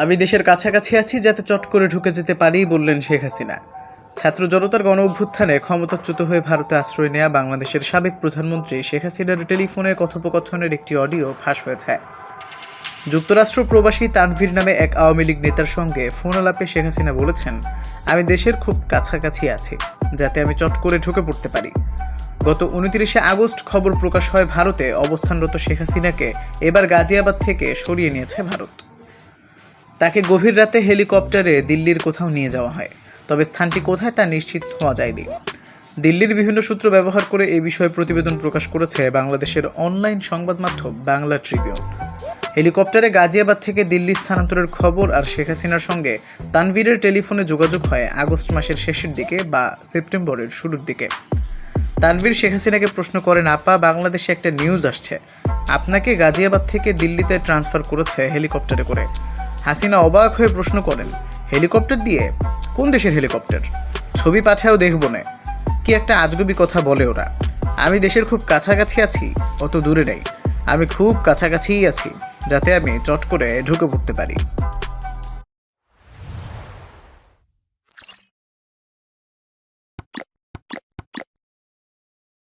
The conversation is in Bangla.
আমি দেশের কাছাকাছি আছি যাতে চট করে ঢুকে যেতে পারি, বললেন শেখ হাসিনা। ছাত্র জনতার গণ অভ্যুত্থানে ক্ষমতাচ্যুত হয়ে ভারতে আশ্রয় নেয়া বাংলাদেশের সাবেক প্রধানমন্ত্রী শেখ হাসিনার টেলিফোনে কথোপকথনের একটি অডিও ফাঁস হয়েছে। যুক্তরাষ্ট্র প্রবাসী তানভীর নামে এক আওয়ামী লীগ নেতার সঙ্গে ফোন আলাপে শেখ হাসিনা বলেছেন, আমি দেশের খুব কাছাকাছি আছি, যাতে আমি চট করে ঢুকে পড়তে পারি। গত উনত্রিশে আগস্ট খবর প্রকাশ হয় ভারতে, অবস্থানরত শেখ হাসিনাকে এবার গাজিয়াবাদ থেকে সরিয়ে নিয়েছে ভারত। তাকে গভীর রাতে হেলিকপ্টারে দিল্লির কোথাও নিয়ে যাওয়া হয়, তবে স্থানটি কোথায় তা নিশ্চিত হওয়া যায়নি। দিল্লির বিভিন্ন সূত্র ব্যবহার করে এই বিষয়ে প্রতিবেদন প্রকাশ করেছে বাংলাদেশের অনলাইন সংবাদ মাধ্যম বাংলা ট্রিবিউন। হেলিকপ্টারে গাজিয়াবাদ থেকে দিল্লি স্থানান্তরের খবর আর শেখ হাসিনার সঙ্গে তানভীরের টেলিফোনে যোগাযোগ হয় আগস্ট মাসের শেষের দিকে বা সেপ্টেম্বরের শুরুর দিকে। তানভীর শেখ হাসিনাকে প্রশ্ন করেন, আপা, বাংলাদেশে একটা নিউজ আসছে। আপনাকে গাজিয়াবাদ থেকে দিল্লিতে ট্রান্সফার করেছে হেলিকপ্টারে করে। হাসিনা অবাক হয়ে প্রশ্ন করেন, হেলিকপ্টার দিয়ে? কোন দেশের হেলিকপ্টার? ছবি পাঠাও দেখব না। কি একটা আজগুবি কথা বলে ওরা। আমি দেশের খুব কাছাকাছি আছি, অত দূরে নেই। আমি খুব কাছাকাছিই আছি, যাতে আমি চট করে ঢুকে পড়তে পারি।